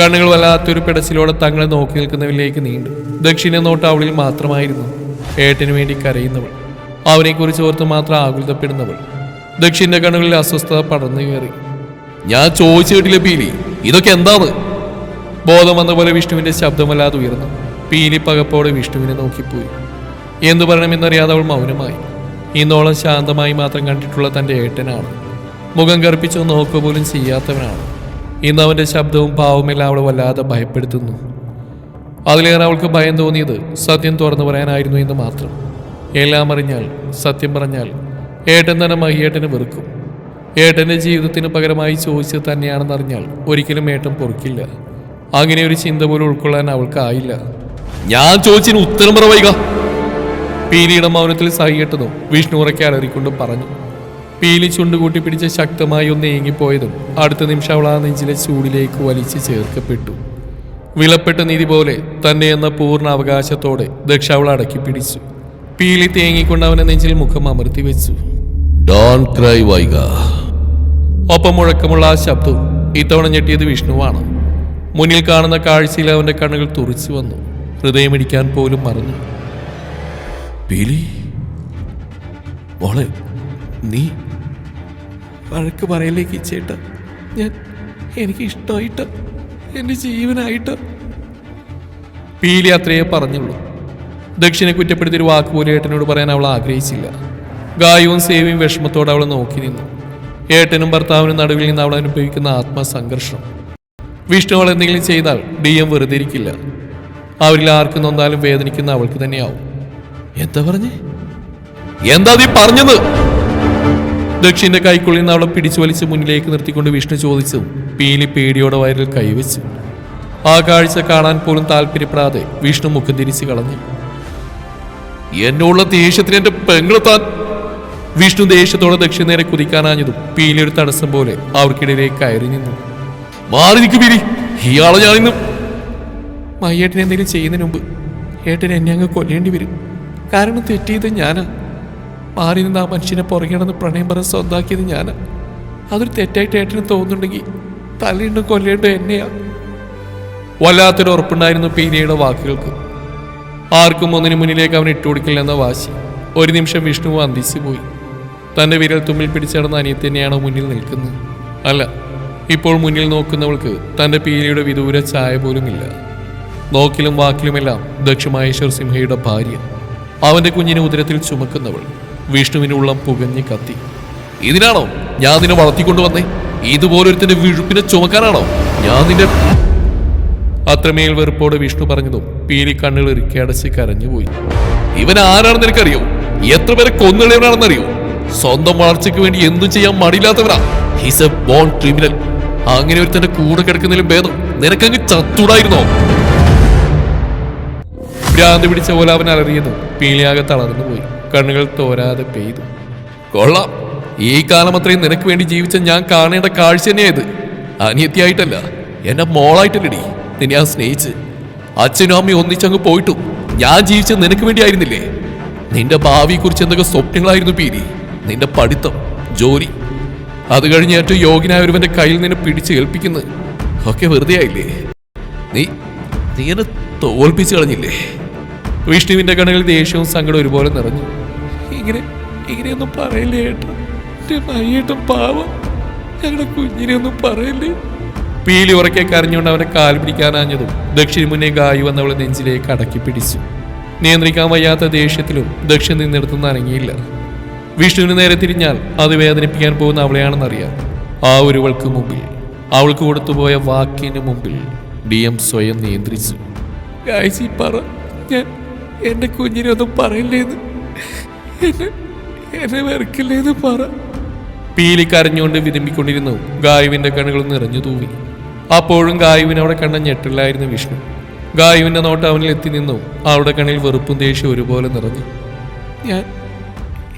കണ്ണുകൾ വല്ലാത്തൊരു പിടച്ചിലോടെ തങ്ങളെ നോക്കി നിൽക്കുന്നവരിലേക്ക് നീണ്ടു. ദക്ഷിണ നോട്ട് അവളിൽ മാത്രമായിരുന്നു. ഏട്ടന് വേണ്ടി കരയുന്നവൾ. അവനെക്കുറിച്ച് ഓർത്ത് മാത്രം ആകുലതപ്പെടുന്നവൾ. ദക്ഷിന്റെ കണ്ണുകളിൽ അസ്വസ്ഥത പടർന്നു കയറി. ഞാൻ ചോദിച്ചു കിട്ടില്ല പീലി? ഇതൊക്കെ എന്താണ് ബോധം വന്ന പോലെ വിഷ്ണുവിന്റെ ശബ്ദമല്ലാതെ ഉയർന്നു. പീലി പകപ്പോടെ വിഷ്ണുവിനെ നോക്കിപ്പോയി. എന്തു പറയണമെന്നറിയാതെ അവൾ മൗനമായി. ഇന്നോളം ശാന്തമായി മാത്രം കണ്ടിട്ടുള്ള തന്റെ ഏട്ടനാണ്. മുഖം കറുപ്പിച്ചോ നോക്കുക പോലും ചെയ്യാത്തവനാണ്. ഇന്ന് അവന്റെ ശബ്ദവും ഭാവവുമെല്ലാം അവളെ വല്ലാതെ ഭയപ്പെടുത്തുന്നു. അതിലേറെ അവൾക്ക് ഭയം തോന്നിയത് സത്യം തുറന്നു പറയാനായിരുന്നു എന്ന് മാത്രം. എല്ലാം അറിഞ്ഞാൽ സത്യം പറഞ്ഞാൽ ഏട്ടൻ തന്നെ മഹിയേട്ടന് വെറുക്കും. ഏട്ടന്റെ ജീവിതത്തിന് പകരമായി ചോദിച്ചത് തന്നെയാണെന്നറിഞ്ഞാൽ ഒരിക്കലും ഏട്ടൻ പൊറുക്കില്ല. അങ്ങനെ ഒരു ചിന്ത പോലും ഉൾക്കൊള്ളാൻ അവൾക്കായില്ല. ഞാൻ ചോദിച്ചതിന് ഉത്തരം പറ വൈക. മൗനത്തിൽ സഹിയേട്ടതും വിഷ്ണു ഉറക്കെ പറഞ്ഞു. പീലി ചുണ്ടുകൂട്ടി പിടിച്ച് ശക്തമായി ഒന്ന് ഏങ്ങിപ്പോയതും അടുത്ത നിമിഷം അവൾ ആ നെഞ്ചിലെ ചൂടിലേക്ക് വലിച്ചു ചേർക്കപ്പെട്ടു. വിലപ്പെട്ട നിധി പോലെ തന്നെ എന്ന പൂർണ അവകാശത്തോടെ ദക്ഷ അവൾ അടക്കി പിടിച്ചു. പീലി തേങ്ങിക്കൊണ്ട് അവനെ നെഞ്ചിൽ മുഖം അമർത്തി വെച്ചു. ഡോൺ ക്രൈ വൈക ഒപ്പം മുഴക്കമുള്ള ആ ശബ്ദവും ഇത്തവണ ഞെട്ടിയത് വിഷ്ണുവാണ്. മുന്നിൽ കാണുന്ന കാഴ്ചയിൽ അവന്റെ കണ്ണുകൾ തുറിച്ചു വന്നു. ഹൃദയമിടിക്കാൻ പോലും മറന്നു. പീലി? മോളെ നീ വഴക്ക് പറയലേക്ക് ചേട്ട ഞാൻ എനിക്ക് ഇഷ്ടമായിട്ട് എന്റെ ജീവനായിട്ട്. പീലി അത്രയേ പറഞ്ഞുള്ളൂ. ദക്ഷിണെ കുറ്റപ്പെടുത്തിയൊരു വാക്ക് പോലും ഏട്ടനോട് പറയാൻ അവൾ ആഗ്രഹിച്ചില്ല. ഗായവും സേവിയും വിഷമത്തോടെ അവൾ നോക്കി നിന്നു. ഏട്ടനും ഭർത്താവിനും നടുവിൽ നിന്ന് അവൾ അനുഭവിക്കുന്ന ആത്മസംഘർഷം. വിഷ്ണു അവൾ എന്തെങ്കിലും ചെയ്താൽ ഡി എം വെറുതെ ഇരിക്കില്ല. അവരിൽ ആർക്കും നന്നാലും വേദനിക്കുന്ന അവൾക്ക് തന്നെയാവും. എന്താ പറഞ്ഞേ? എന്താ നീ പറഞ്ഞത്? ദക്ഷിന്റെ കൈക്കുള്ളിൽ നിന്ന് അവളെ പിടിച്ചു വലിച്ച് മുന്നിലേക്ക് നിർത്തിക്കൊണ്ട് വിഷ്ണു ചോദിച്ചു. പീലി പേടിയോടെ വയറിൽ കൈവച്ചു. ആ കാഴ്ച കാണാൻ പോലും താല്പര്യപ്പെടാതെ വിഷ്ണു മുഖം തിരിച്ചു കളഞ്ഞു. എന്നുള്ള ദേഷ്യത്തിന് എന്റെ പെങ്ങളെത്താൻ വിഷ്ണു ദേഷ്യത്തോടെ ദക്ഷിണ നേരെ കുതിക്കാനാഞ്ഞതും പീലി ഒരു തടസ്സം പോലെ അവർക്കിടയിലേക്ക് കയറി നിന്നു. മാറി നിൽക്കു പീലി. ഇയാളെ ഞാനിന്നും മയ്യേട്ടൻ എന്തെങ്കിലും ചെയ്യുന്നതിന് മുമ്പ് ഏട്ടൻ എന്നെ അങ്ങ് കൊല്ലേണ്ടി വരും. കാരണം തെറ്റിയത് ഞാനാ. മാറി നിന്ന് ആ മനുഷ്യനെ പുറകെയാണെന്ന് പ്രണയം പറഞ്ഞ് സ്വന്താക്കിയത് ഞാൻ. അതൊരു തെറ്റായിട്ട് ഏട്ടന് തോന്നുന്നുണ്ടെങ്കിൽ തലയുണ്ടും കൊല്ലേണ്ടും എന്നെയാ. വല്ലാത്തൊരു ഉറപ്പുണ്ടായിരുന്നു പീനയുടെ വാക്കുകൾക്ക്. ആർക്കും ഒന്നിനു മുന്നിലേക്ക് അവൻ ഇട്ടുകൊടുക്കില്ലെന്ന വാശി. ഒരു നിമിഷം വിഷ്ണു അന്തിച്ചു പോയി തന്റെ വിരൽ തുമ്മിൽ പിടിച്ചടന്ന അനിയത്തി തന്നെയാണോ മുന്നിൽ നിൽക്കുന്നത്? അല്ല ഇപ്പോൾ മുന്നിൽ നോക്കുന്നവൾക്ക് തന്റെ പീലിയുടെ വിദൂര ചായ പോലുമില്ല. നോക്കിലും വാക്കിലുമെല്ലാം ദക്ഷമഹേശ്വർ സിംഹയുടെ ഭാര്യ. അവന്റെ കുഞ്ഞിനെ ഉദരത്തിൽ ചുമക്കുന്നവൾ. വിഷ്ണുവിന് ഉള്ളം പുകഞ്ഞ് കത്തി. ഇതിനാണോ ഞാൻ നിന്നെ വളർത്തിക്കൊണ്ടുവന്നേ? ഇതുപോലൊരുത്തിന്റെ വിഴുപ്പിനെ ചുമക്കാനാണോ? ഞാൻ നിന്റെ അത്രമേൽ വെറുപ്പോടെ വിഷ്ണു പറഞ്ഞതും പീലി കണ്ണുകൾ ഇറുക്കി അടച്ച് കരഞ്ഞുപോയി ഇവൻ ആരാണെന്ന് എനിക്കറിയോ? എത്ര പേരെ അറിയോ സ്വന്തം വളർച്ചയ്ക്ക് വേണ്ടി എന്തും ചെയ്യാൻ മടിയില്ലാത്തവനാ. ഹിസ് എ ബോൺ ക്രിമിനൽ അങ്ങനെ ഒരു തന്റെ കൂടെ കിടക്കുന്നതിലും ഭേദം നിനക്കങ്ങ് ചത്തൂടായിരുന്നോ ഭ്രാന്ത് പിടിച്ച പോലെ അവൻ അലറിയത് പീലിയാകെ തളർന്നുപോയി കണ്ണുകൾ തോരാതെ പെയ്തു. കൊള്ളാം. ഈ കാലം അത്രയും നിനക്ക് വേണ്ടി ജീവിച്ച ഞാൻ കാണേണ്ട കാഴ്ച തന്നെയായത് അനിയത്തിയായിട്ടല്ല എന്നെ മോളായിട്ടല്ലടി. നിന്നെ ഞാൻ സ്നേഹിച്ച്. അച്ഛനും അമ്മയും ഒന്നിച്ചങ്ങ് പോയിട്ടും ഞാൻ ജീവിച്ചത് നിനക്ക് വേണ്ടിയായിരുന്നില്ലേ നിന്റെ ഭാവിയെക്കുറിച്ച് എന്തൊക്കെ സ്വപ്നങ്ങളായിരുന്നു പീരി? നിന്റെ പഠിത്തം ജോലി. അത് കഴിഞ്ഞ് ഏറ്റവും യോഗ്യനായ ഒരുവന്റെ കയ്യിൽ നിന്ന് പിടിച്ച് ഏൽപ്പിക്കുന്നത് ഒക്കെ വെറുതെ ആയില്ലേ? നീ നീ എന്നെ തോൽപ്പിച്ചു കളഞ്ഞില്ലേ? വിഷ്ണുവിന്റെ കണ്ണുകളിൽ ദേഷ്യവും സങ്കടവും ഒരുപോലെ നിറഞ്ഞു. ഇങ്ങനെ ഇങ്ങനെയൊന്നും പറയില്ലേ ഏട്ടാ? എന്റെ മയ്യേട്ടൻ പാവം. ഞങ്ങളുടെ കുഞ്ഞിനെ ഒന്നും പറയില്ലേ? പീലി ഉറക്കെ കരഞ്ഞുകൊണ്ട് അവനെ കാൽ പിടിക്കാനാഞ്ഞതും ദക്ഷിണ മുന്നേ ഗായു വന്നവളെ നെഞ്ചിലേക്ക് അടക്കി പിടിച്ചു. നിയന്ത്രിക്കാൻ വയ്യാത്ത ദേഷ്യത്തിലും ദക്ഷിണ നിന്നിടത്തുനിന്ന് അനങ്ങിയില്ല. വിഷ്ണുവിന് നേരെ തിരിഞ്ഞാൽ അത് വേദനിപ്പിക്കാൻ പോകുന്ന അവളെയാണെന്നറിയാം. ആ ഒരുവൾക്ക് മുമ്പിൽ അവൾക്ക് കൊടുത്തുപോയ വാക്കിന് മുമ്പിൽ ഡി എം സ്വയം നിയന്ത്രിച്ചു. പറ ഞാൻ എന്റെ കുഞ്ഞിനെ ഒന്നും പറയില്ലേന്ന്. എന്നെ വെറുക്കില്ലേന്ന് പറ. പീലി കരഞ്ഞുകൊണ്ട് വിരമ്പിക്കൊണ്ടിരുന്നു ഗായുവിന്റെ കണ്ണുകൾ നിറഞ്ഞു തൂവി. അപ്പോഴും ഗായുവിനവിടെ കണ്ണ കണ്ട ഞെട്ടില്ലായിരുന്നു വിഷ്ണു. ഗായുവിന്റെ നോട്ട് അവനിൽ എത്തി നിന്നു. അവളുടെ കണ്ണിൽ വെറുപ്പും ദേഷ്യം ഒരുപോലെ നിറഞ്ഞു. ഞാൻ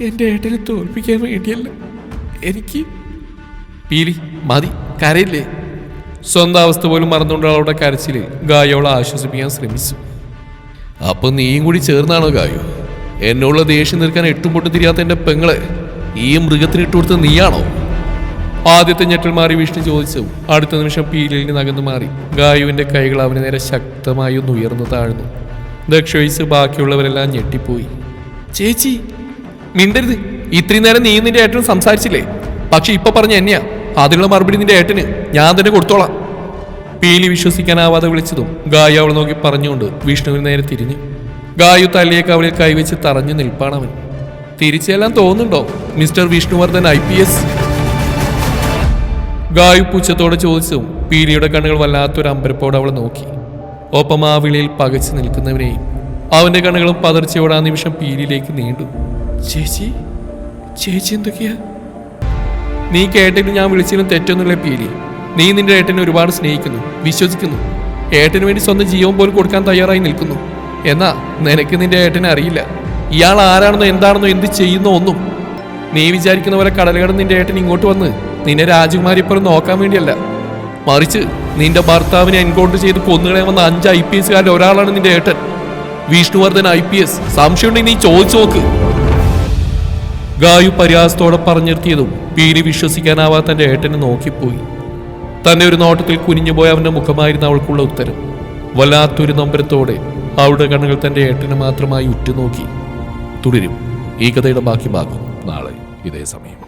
എന്റെ ഏട്ടനെ തോൽപ്പിക്കാൻ വേണ്ടിയല്ല. എനിക്ക് പീലി മതി കരയില്ലേ? സ്വന്തം അവസ്ഥ പോലും മറന്നുകൊണ്ട് അവളുടെ കരച്ചിൽ ഗായോളെ ആശ്വസിപ്പിക്കാൻ ശ്രമിച്ചു. അപ്പൊ നീയും കൂടി ചേർന്നാണോ ഗായു? എന്നോടുള്ള ദേഷ്യം നിൽക്കാൻ എട്ടും പൊട്ടും തിരിയാത്ത എന്റെ പെങ്ങളെ ഈ മൃഗത്തിന് ഇട്ടുകൊടുത്തത് നീയാണോ? ആദ്യത്തെ ഞെട്ടൽ മാറി വിഷ്ണു ചോദിച്ചു. അടുത്ത നിമിഷം പീലിൽ നിന്ന് അകന്നു മാറി. ഗായുവിന്റെ കൈകൾ അവന് നേരെ ശക്തമായി ഒന്ന് ഉയർന്നു താഴ്ന്നു. ദക്ഷോയിസ് ബാക്കിയുള്ളവരെല്ലാം ഞെട്ടിപ്പോയി. ചേച്ചി മിണ്ടരുത്. ഇത്രയും നേരം നീ നിന്റെ ഏട്ടനും സംസാരിച്ചില്ലേ? പക്ഷെ ഇപ്പൊ പറഞ്ഞ എന്നെയാ. അതിനുള്ള മറുപടി നിന്റെ ഏട്ടന്. ഞാൻ തന്നെ കൊടുത്തോളാം. പീലി വിശ്വസിക്കാനാവാതെ വിളിച്ചതും ഗായു അവൾ നോക്കി പറഞ്ഞുകൊണ്ട് വിഷ്ണുവിന് നേരെ തിരിഞ്ഞു. ഗായു തലയെ അവളിൽ കൈവച്ച് തറഞ്ഞു നിൽപ്പാണവൻ തിരിച്ചെല്ലാം തോന്നുന്നുണ്ടോ? Mister Vishnuvardhan I P S? Gayu പുച്ഛത്തോടെ ചോദിച്ചു. പീലിയുടെ കണ്ണുകൾ വല്ലാത്തൊരു അമ്പരപ്പോടെ അവൾ നോക്കി. ഒപ്പം ആ വിളിയിൽ പകച്ചു നിൽക്കുന്നവനെയും അവന്റെ കണ്ണുകളും പതർച്ചയോടെ ആ നിമിഷം പീലിയിലേക്ക് നീണ്ടു. ചേച്ചി ചേച്ചി എന്തൊക്കെയാ? നീ കേട്ടിട്ട് ഞാൻ വിളിച്ചതിനും തെറ്റൊന്നുമില്ല പീലി. നീ നിന്റെ ഏട്ടനെ ഒരുപാട് സ്നേഹിക്കുന്നു വിശ്വസിക്കുന്നു. ഏട്ടന് വേണ്ടി സ്വന്തം ജീവൻ പോലും കൊടുക്കാൻ തയ്യാറായി നിൽക്കുന്നു. എന്നാ നിനക്ക് നിന്റെ ഏട്ടനെ അറിയില്ല. ഇയാൾ ആരാണെന്നോ എന്താണെന്നോ എന്ത് ചെയ്യുന്നോ ഒന്നും. നീ വിചാരിക്കുന്ന പോലെ കടലുകടന്ന് നിന്റെ ഏട്ടൻ ഇങ്ങോട്ട് വന്ന് നിന്നെ രാജകുമാരിപ്പുറം നോക്കാൻ വേണ്ടിയല്ല. മറിച്ച് നിന്റെ ഭർത്താവിനെ എൻകൗണ്ടർ ചെയ്ത് കൊന്നുകളയാൻ അഞ്ച് ഐ പി എസുകാരിൽ ഒരാളാണ് നിന്റെ ഏട്ടൻ. Vishnuvardhan I P S. സംശയമുണ്ടെങ്കിൽ നീ ചോദിച്ചു നോക്ക്. ഗായു പരിഹാസത്തോടെ പറഞ്ഞിർത്തിയതും പീരി വിശ്വസിക്കാനാവാത്ത തന്റെ ഏട്ടനെ നോക്കിപ്പോയി. തന്നെ ഒരു നോട്ടത്തിൽ കുനിഞ്ഞുപോയ അവന്റെ മുഖമായിരുന്നു അവൾക്കുള്ള ഉത്തരം. വല്ലാത്തൊരു നൊമ്പരത്തോടെ അവളുടെ കണ്ണുകൾ തന്റെ ഏട്ടനെ മാത്രമായി ഉറ്റുനോക്കി. തുടരും. ഈ കഥയുടെ ബാക്കി ഭാഗം നാളെ ഇതേ സമയം.